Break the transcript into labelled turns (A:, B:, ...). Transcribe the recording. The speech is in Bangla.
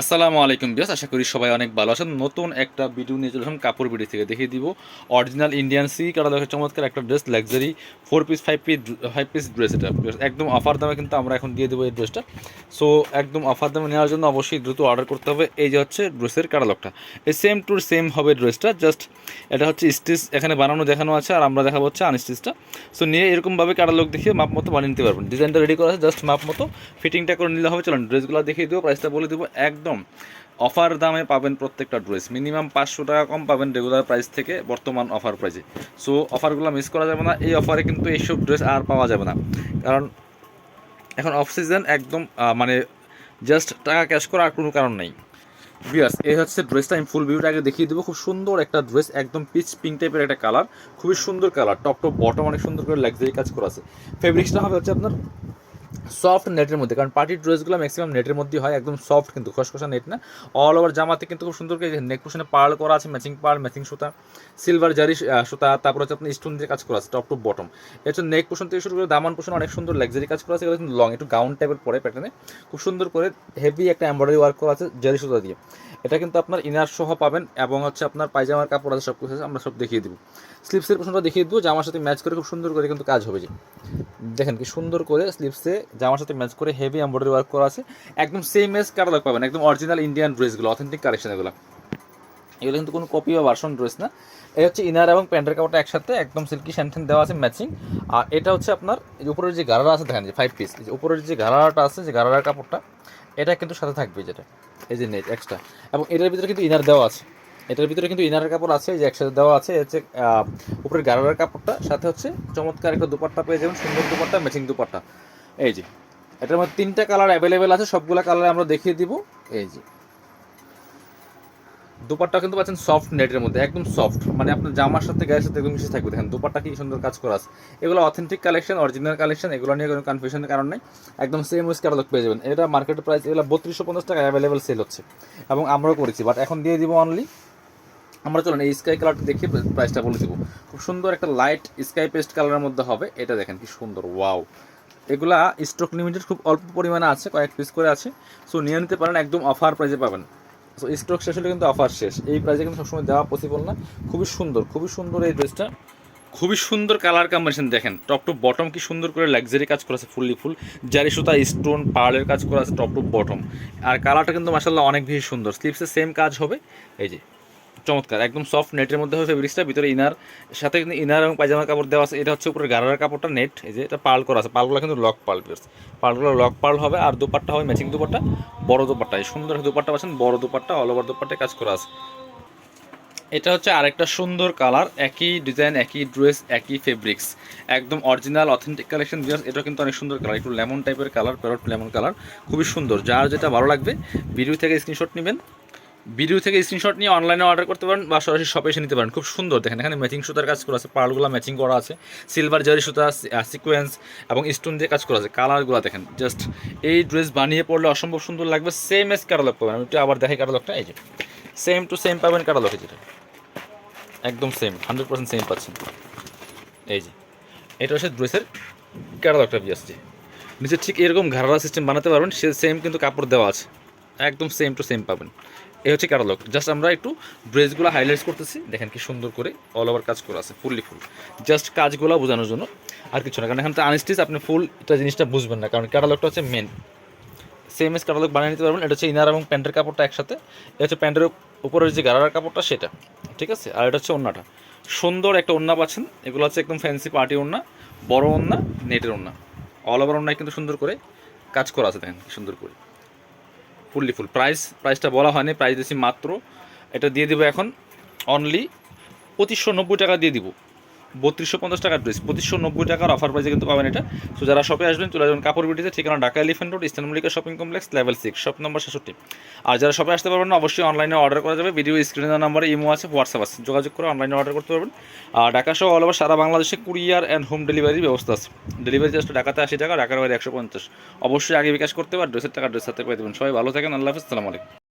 A: আসসালামু আলাইকুম বিয়াস আশা করি সবাই অনেক ভালো আছেন। নতুন একটা ভিডিও নিয়ে চলে কাপড় ভিডিও থেকে। দেখিয়ে দিব অরিজিনাল ইন্ডিয়ান সি কাটা দেখে চমৎকার একটা dress luxury four piece five piece five piece dress এটা। একদম অফার দামে কিন্তু আমরা এখন দিয়ে দেবো এই ড্রেসটা সো একদম অফার দামে নেওয়ার জন্য অবশ্যই দ্রুত অর্ডার করতে হবে। এই যে হচ্ছে ড্রেসের কাটালগটা এই সেম টু সেম হবে ড্রেসটা জাস্ট এটা হচ্ছে স্টিচ এখানে বানানো, দেখানো আছে, আর আমরা দেখাবো হচ্ছে আনস্টিচটা সো নিয়ে এরকমভাবে কাটালগ দেখিয়ে মাপ মতো বানিয়ে নিতে পারবেন। ডিজাইনটা রেডি করা আছে জাস্ট মাপ মতো ফিটিংটা করে নিলে হবে। চলুন ড্রেসগুলো দেখিয়ে দেবো প্রাইসটা বলে দেবো একদম অফার দামে পাবেন প্রত্যেকটা ড্রেস। মিনিমাম পাঁচশো টাকা কম পাবেন রেগুলার প্রাইস থেকে বর্তমান অফার প্রাইসে সো অফারগুলো মিস করা যাবে না। এই অফারে কিন্তু এইসব ড্রেস আর পাওয়া যাবে না। কারণ এখন অফ সিজন একদম মানে জাস্ট টাকা ক্যাশ করার কোনো কারণ নেই। বিয়ার্স এই হচ্ছে ড্রেসটা আমি ফুল ভিউটা আগে দেখিয়ে দেবো। খুব সুন্দর একটা ড্রেস, একদম পিচ পিঙ্ক টাইপের একটা কালার খুবই সুন্দর কালার টপ টপ বটম অনেক সুন্দর করে লাক্সারি কাজ করা আছে। ফেব্রিক্সটা হবে হচ্ছে আপনার সফট নেটের মধ্যে, কারণ পার্টির ড্রেসগুলো ম্যাক্সিমাম নেটের মধ্যে হয়, একদম সফট কিন্তু, খসখসা নেট না। অল ওভার জামাতে কিন্তু খুব সুন্দর করে নেক পোশনে পার্ল করা আছে ম্যাচিং পার্ল ম্যাচিং সুতা সিলভার জারি সুতা, তারপর হচ্ছে আপনার স্টোন দিয়ে কাজ করা আছে টপ টু বটম এটা হচ্ছে নেক পোশন থেকে শুরু করে দামান পোশন অনেক সুন্দর লাক্সারি কাজ করা আছে কিন্তু লং একটু গাউন টাইপের পরে প্যাটার্নে খুব সুন্দর করে হেভি একটা এমব্রয়ডারি ওয়ার্ক করা আছে জারি সুতা দিয়ে। এটা কিন্তু আপনার ইনার সহ পাবেন, এবং হচ্ছে আপনার পায়জামার কাপড় আছে সব কিছু আছে, আমরা সব দেখিয়ে দিব। স্লিপসের পোশনটা দেখিয়ে দেবো জামার সাথে ম্যাচ করে খুব সুন্দর করে কিন্তু কাজ হবে যে। দেখেন কি সুন্দর করে স্লিপসে জামার সাথে ম্যাচ করে হেভি এমব্রয়ডারি ওয়ার্ক করা আছে। একদম সেম এস কাটালগ পাবেন, একদম অরিজিনাল ইন্ডিয়ান ড্রেসগুলো অথেন্টিক কালেকশন এগুলো। এগুলো কিন্তু কোনো কপি বা ভার্সন ড্রেস না। এই হচ্ছে ইনার এবং প্যান্টের কাপড়টা একসাথে, একদম সিল্কি স্যান্টেন দেওয়া আছে ম্যাচিং আর এটা হচ্ছে আপনার উপরের যে গারারা আছে, দেখেন যে ফাইভ পিস উপরের যে গারারাটা আছে, যে গারারার কাপড়টা, এটা কিন্তু সাথে থাকবে যেটা, এই যে নেট এক্সট্রা এবং এটার ভিতরে কিন্তু ইনার দেওয়া আছে। এটার ভিতরে কিন্তু ইনারের কাপড় আছে যে একসাথে দেওয়া আছে হচ্ছে উপরের গারারার কাপড়টা, সাথে হচ্ছে চমৎকার একটা দুপাট্টা পেয়ে যাবেন, সুন্দর দুপাট্টা ম্যাচিং দুপাট্টা। এই যে, এটার মধ্যে তিনটা কালার অ্যাভেলেবেল আছে, সবগুলো কালার আমরা দেখিয়ে দিব। এই যে, দুপাট্টা কিন্তু পাচ্ছেন সফট নেটের মধ্যে, একদম সফট মানে আপনার জামার সাথে, গায়ের সাথে একদম মিশে থাকবে। দেখেন, দুপাট্টা কি সুন্দর কাজ করা আছে। এগুলো অথেন্টিক কালেকশন অরিজিনাল কালেকশন এগুলো নিয়ে কোনো কনফিউশনের কারণ নেই। একদম সেম উইস ক্যাটালগ পেয়ে যাবেন। এটা মার্কেট প্রাইস এগুলো বত্রিশশো পঞ্চাশ টাকা অ্যাভেলেবেল সেল হচ্ছে। এবং আমরাও করেছি বাট এখন দিয়ে দিব অনলি আমরা চলুন, এই স্কাই কালারটা দেখে প্রাইসটা বলে দেবো। খুব সুন্দর একটা লাইট স্কাই পেস্ট কালারের মধ্যে হবে। এটা দেখেন কি সুন্দর ওয়াও এগুলা স্টক লিমিটেড খুব অল্প পরিমাণে আছে, কয়েক পিস করে আছে। সো নিয়ে নিতে পারেন, একদম অফার প্রাইসে পাবেন। সো স্টক শেষ হলে কিন্তু অফার শেষ। এই প্রাইসে কিন্তু সবসময় দেওয়া পসিবল না। খুবই সুন্দর খুবই সুন্দর এই ড্রেসটা খুবই সুন্দর কালার কম্বিনেশন দেখেন। টপ টু বটম কি সুন্দর করে লাক্সারি কাজ করা আছে, ফুললি ফুল। জারি সুতা স্টোন পার্লের কাজ করা আছে টপ টু বটম আর কালারটা কিন্তু মাসাল্লাহ অনেক বেশি সুন্দর। স্লিপসে সেম কাজ হবে। এই যে চমৎকার, একদম সফট নেটের মধ্যে হবে ফেব্রিক্সটা ভিতরে ইনার সাথে কিন্তু ইনার এবং পায়জামার কাপড় দেওয়া আছে, এটা হচ্ছে উপরে গারার কাপড়টা নেট এই যে এটা পার্ল করা আছে, পার্লগুলো কিন্তু লক পার্ল পিয়ার্স পার্লগুলো লক পার্ল হবে আর দুপাট্টা হবে ম্যাচিং দুপাট্টা, বড় দুপাট্টা, এই সুন্দর দুপাট্টা পাচ্ছেন, বড় দুপাট্টা অল ওভার দুপাট্টায় কাজ করা আছে। এটা হচ্ছে আরেকটা সুন্দর কালার একই ডিজাইন একই ড্রেস একই ফেব্রিক্স একদম অরিজিনাল অথেন্টিক কালেকশন এটা কিন্তু অনেক সুন্দর কালার একটু লেমন টাইপের কালার প্যারট লেমন কালার খুবই সুন্দর, যার যেটা ভালো লাগবে ভিডিও থেকে স্ক্রিনশট নেবেন। ভিডিও থেকে স্ক্রিনশট নিয়ে অনলাইনে অর্ডার করতে পারেন বা সরাসরি শপে এসে নিতে পারেন। খুব সুন্দর। দেখেন, এখানে ম্যাচিং সুতার কাজ করা আছে পার্লগুলো ম্যাচিং করা আছে সিলভার জারি সুতা সিকোয়েন্স এবং স্টোন দিয়ে কাজ করা আছে। কালারগুলো দেখেন জাস্ট এই ড্রেস বানিয়ে পড়লে অসম্ভব সুন্দর লাগবে। সেম এস ক্যাটালগ পাবেন। আমি একটু আবার দেখাই ক্যাটালগটা এই যে। সেম টু সেম পাবেন ক্যাটালগে যেটা। একদম সেম হান্ড্রেড পার্সেন্ট সেম পাচ্ছেন। এই যে, এটা হচ্ছে ড্রেসের ক্যাটালগটা দিয়ে আসছে নিচে ঠিক এরকম ঘাড়া সিস্টেম বানাতে পারবেন, সে সেম কিন্তু কাপড় দেওয়া আছে। একদম সেম টু সেম পাবেন। এই হচ্ছে ক্যাটালগ জাস্ট আমরা একটু ড্রেসগুলো হাইলাইটস করতেছি। দেখেন কি সুন্দর করে অল ওভার কাজ করা আছে ফুললি ফুল জাস্ট কাজগুলো বোঝানোর জন্য আর কিছু না। কারণ এখানে তো আনস্টিচ আপনি ফুল এটা জিনিসটা বুঝবেন না। কারণ ক্যাটালগটা হচ্ছে মেন সেম এস ক্যাটালগ বানিয়ে নিতে পারবেন। এটা হচ্ছে ইনার এবং প্যান্টের কাপড়টা একসাথে। এটা হচ্ছে প্যান্টের উপরের যে গারার কাপড়টা, সেটা। ঠিক আছে? আর এটা হচ্ছে ওন্নাটা। সুন্দর একটা ওন্না পাচ্ছেন। এগুলো হচ্ছে একদম ফ্যান্সি পার্টি ওন্না, বড় ওন্না নেটের ওন্না। অল ওভার ওন্নায় কিন্তু সুন্দর করে কাজ করা আছে। দেখেন সুন্দর করে। Fully full. প্রাইস প্রাইসটা বলা হয়নি প্রাইস দিচ্ছি মাত্র। এটা দিয়ে দিব এখন অনলি পঁচিশশো নব্বই টাকা দিয়ে দিব। বত্রিশশো পঞ্চাশ টাকার ড্রেস পঁচিশশো নব্বই টাকার অফার প্রাইসে কিন্তু পাবেন এটা। তো যারা শপে আসবেন, চলে যাবেন কাপড় বিটিতে, ঠিকানা Dhaka Elephant Road Eastern Mallika shopping complex level six shop number সাতষট্টি আর যারা শপে আসতে পারবেন অবশ্যই অনলাইনে অর্ডার করা যাবে। ভিডিও স্ক্রিনের নাম্বারে ইমো আছে হোয়াটসঅ্যাপ আছে। যোগাযোগ করে অনলাইনে অর্ডার করতে পারবেন। আর ঢাকা সহ অল ওভার সারা বাংলাদেশে কুরিয়ার অ্যান্ড হোম ডেলিভারির ব্যবস্থা আছে। ডেলিভারি জাস্ট ঢাকাতে আশি টাকা, ঢাকার বাইরে একশো পঞ্চাশ। অবশ্যই আগে বিকাশ করতে পার ড্রেসের টাকা ড্রেস হাতে পেয়ে দেবেন। সবাই ভালো থাকেন, আল্লাহ হাফিজ আলাইকুম।